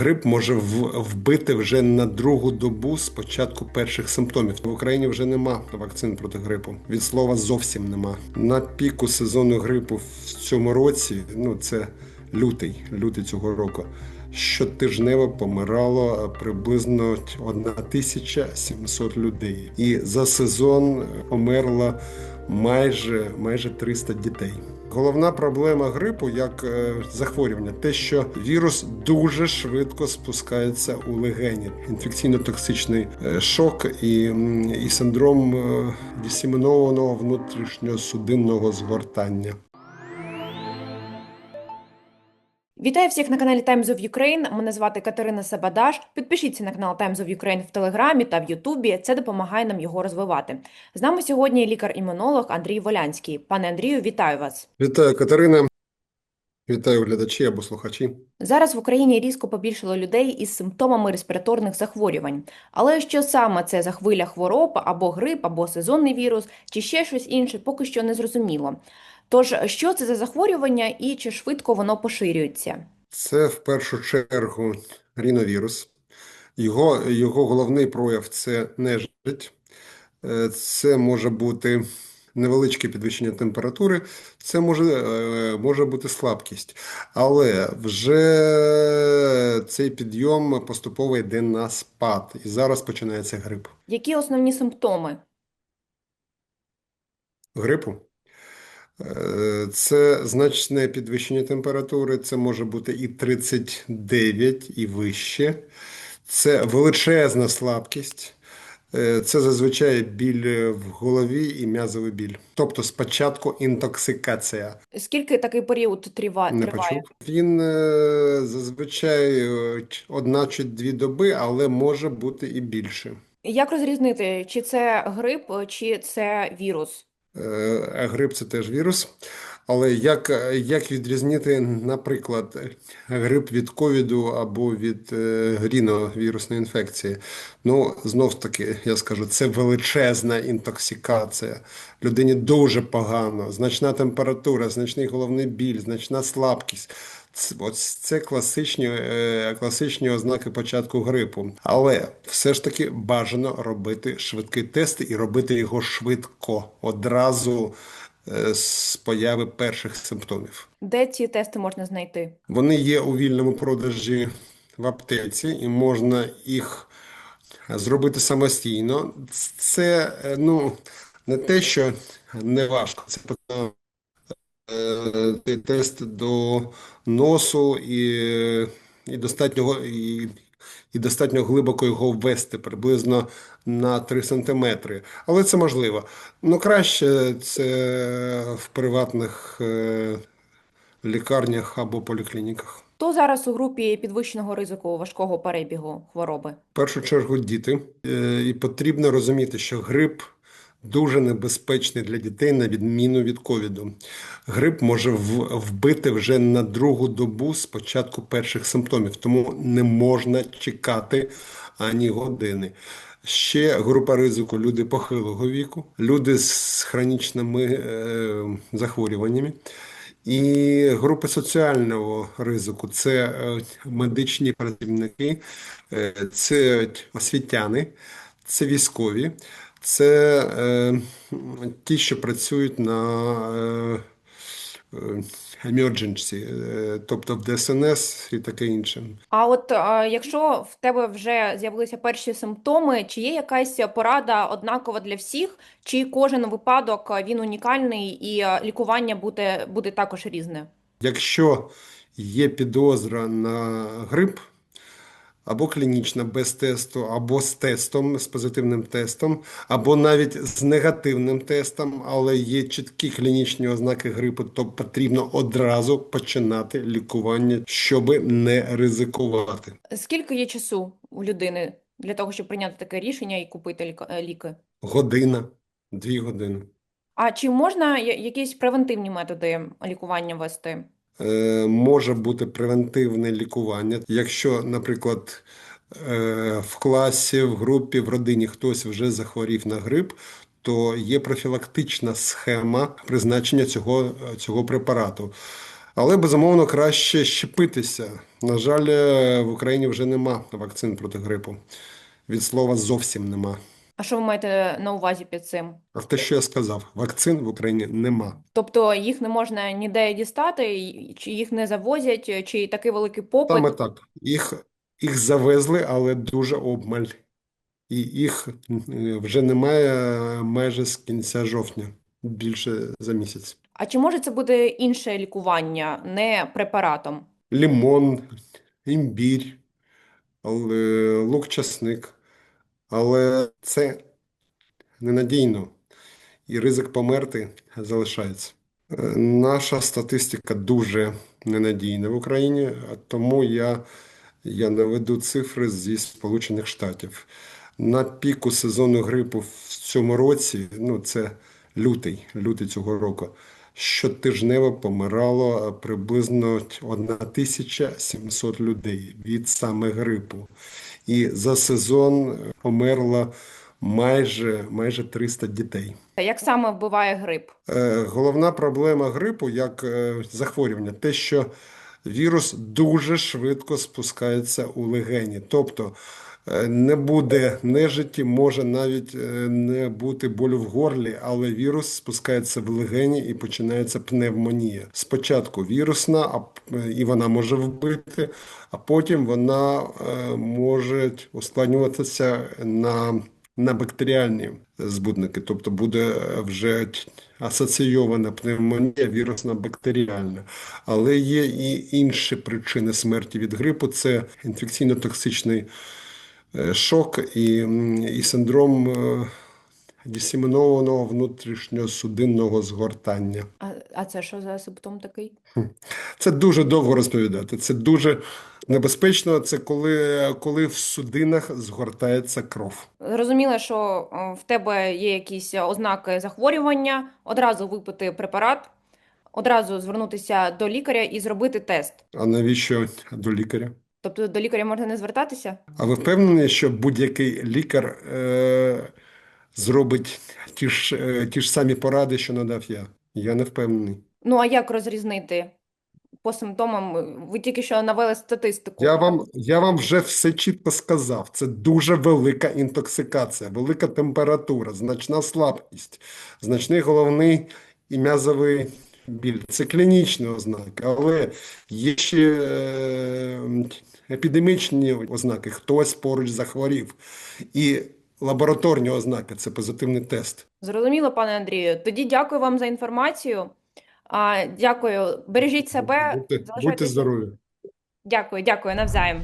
Грип може вбити вже на другу добу з початку перших симптомів. В Україні вже нема вакцин проти грипу. Від слова зовсім нема. На піку сезону грипу в цьому році, ну це лютий, лютий цього року. Щотижнево помирало приблизно 1700 людей, і за сезон померло майже майже 300 дітей. Головна проблема грипу як е, захворювання, те, що вірус дуже швидко спускається у легені. Інфекційно-токсичний е, шок і, і синдром е, дисемінованого внутрішньосудинного згортання. Вітаю всіх на каналі Times of Ukraine. Мене звати Катерина Сабадаш. Підпишіться на канал Times of Ukraine в Телеграмі та в Ютубі. Це допомагає нам його розвивати. З нами сьогодні лікар-імунолог Андрій Волянський. Пане Андрію, вітаю вас. Вітаю, Катерина. Вітаю глядачі або слухачі. Зараз в Україні різко побільшало людей із симптомами респіраторних захворювань. Але що саме це за хвиля хвороб, або грип, або сезонний вірус, чи ще щось інше, поки що не зрозуміло. Тож, що це за захворювання і чи швидко воно поширюється? Це в першу чергу ріновірус. Його, його головний прояв це нежить. Е, Це може бути невеличке підвищення температури, це може, е, може бути слабкість. Але вже цей підйом поступово йде на спад. І зараз починається грип. Які основні симптоми? Грипу. Е, Це значне підвищення температури, це може бути і 39, і вище. Це величезна слабкість. Е, Це зазвичай біль в голові і м'язовий біль. Тобто спочатку інтоксикація. Скільки такий період трива- Не почув. Він е, зазвичай одна чи дві доби, але може бути і більше. Як розрізнити, чи це грип, чи це вірус? Е, а Грип це теж вірус. Але як, як відрізнити, наприклад, грип від ковіду або від е, ріновірусної інфекції? Ну, знов таки, я скажу, це величезна інтоксикація. Людині дуже погано, значна температура, значний головний біль, значна слабкість. Ось це класичні, е, класичні ознаки початку грипу. Але все ж таки бажано робити швидкий тест і робити його швидко, одразу е, з появи перших симптомів. Де ці тести можна знайти? Вони є у вільному продажі в аптеці, і можна їх зробити самостійно. Це е, ну, не те, що не важко. Це потрібно тест до носу і, і достатньо і, і достатньо глибоко його ввести, приблизно на 3 сантиметри. Але це можливо. Ну, краще це в приватних е, лікарнях або поліклініках. Хто зараз у групі підвищеного ризику важкого перебігу хвороби? В першу чергу діти. Е, І потрібно розуміти, що грип дуже небезпечний для дітей, на відміну від ковіду. Грип може вбити вже на другу добу з початку перших симптомів, тому не можна чекати ані години. Ще група ризику люди похилого віку, люди з хронічними е, захворюваннями. І групи соціального ризику це е, медичні працівники, е, це освітяни, це військові, це е, ті, що працюють на е, е, emergency, е, тобто в ДСНС і таке інше. А от е, якщо в тебе вже з'явилися перші симптоми, чи є якась порада однакова для всіх, чи кожен випадок він унікальний і лікування буде, буде також різне? Якщо є підозра на грип, або клінічна без тесту, або з тестом, з позитивним тестом, або навіть з негативним тестом, але є чіткі клінічні ознаки грипу, то потрібно одразу починати лікування, щоб не ризикувати. Скільки є часу у людини для того, щоб прийняти таке рішення і купити е, ліки? Година, дві години. А чи можна якісь превентивні методи лікування вести? Е, може бути превентивне лікування. Якщо, наприклад, е, в класі, в групі, в родині хтось вже захворів на грип, то є профілактична схема призначення цього, цього препарату. Але безумовно краще щепитися. На жаль, е, в Україні вже нема вакцин проти грипу. Від слова зовсім нема. А що ви маєте на увазі під цим? А те, що я сказав, вакцин в Україні нема. Тобто їх не можна ніде дістати, чи їх не завозять, чи такий великий попит? Саме так. Їх, їх завезли, але дуже обмаль. І їх вже немає майже з кінця жовтня, більше за місяць. А чи може це бути інше лікування, не препаратом? Лімон, імбір, лук, часник. Але це ненадійно, і ризик померти залишається. Е, Наша статистика дуже ненадійна в Україні, тому я, я наведу цифри зі Сполучених Штатів. На піку сезону грипу в цьому році, ну це лютий, лютий цього року, щотижнево помирало приблизно 1700 людей від саме грипу. І за сезон померло майже, майже 300 дітей. Як саме вбиває грип? Е, Головна проблема грипу як е, захворювання, те, що вірус дуже швидко спускається у легені. Тобто не буде нежиті, може навіть е, не бути болю в горлі, але вірус спускається в легені і починається пневмонія. Спочатку вірусна, а і вона може вбити, а потім вона е, може ускладнюватися на на бактеріальні збудники, тобто буде вже асоційована пневмонія вірусна бактеріальна. Але є і інші причини смерті від грипу: це інфекційно-токсичний е, шок і, і синдром е, дисемінованого внутрішньосудинного згортання. А, а це що за симптом такий? Це дуже довго розповідати. Це дуже небезпечно. Це коли, коли в судинах згортається кров. Зрозуміло, що е, в тебе є якісь ознаки захворювання, одразу випити препарат, одразу звернутися до лікаря і зробити тест. А навіщо до лікаря? Тобто до лікаря можна не звертатися? А ви впевнені, що будь-який лікар е, зробить ті ж, е, ті ж самі поради, що надав я? Я не впевнений. Ну а як розрізнити по симптомам? Ви тільки що навели статистику. Я вам, я вам вже все чітко сказав. Це дуже велика інтоксикація, велика температура, значна слабкість, значний головний і м'язовий біль. Це клінічні ознаки, але є ще е, епідемічні ознаки. Хтось поруч захворів. І лабораторні ознаки це позитивний тест. Зрозуміло, пане Андрію. Тоді дякую вам за інформацію. А, дякую. Бережіть себе, Будьте, будьте здорові. Дякую, дякую, навзаєм.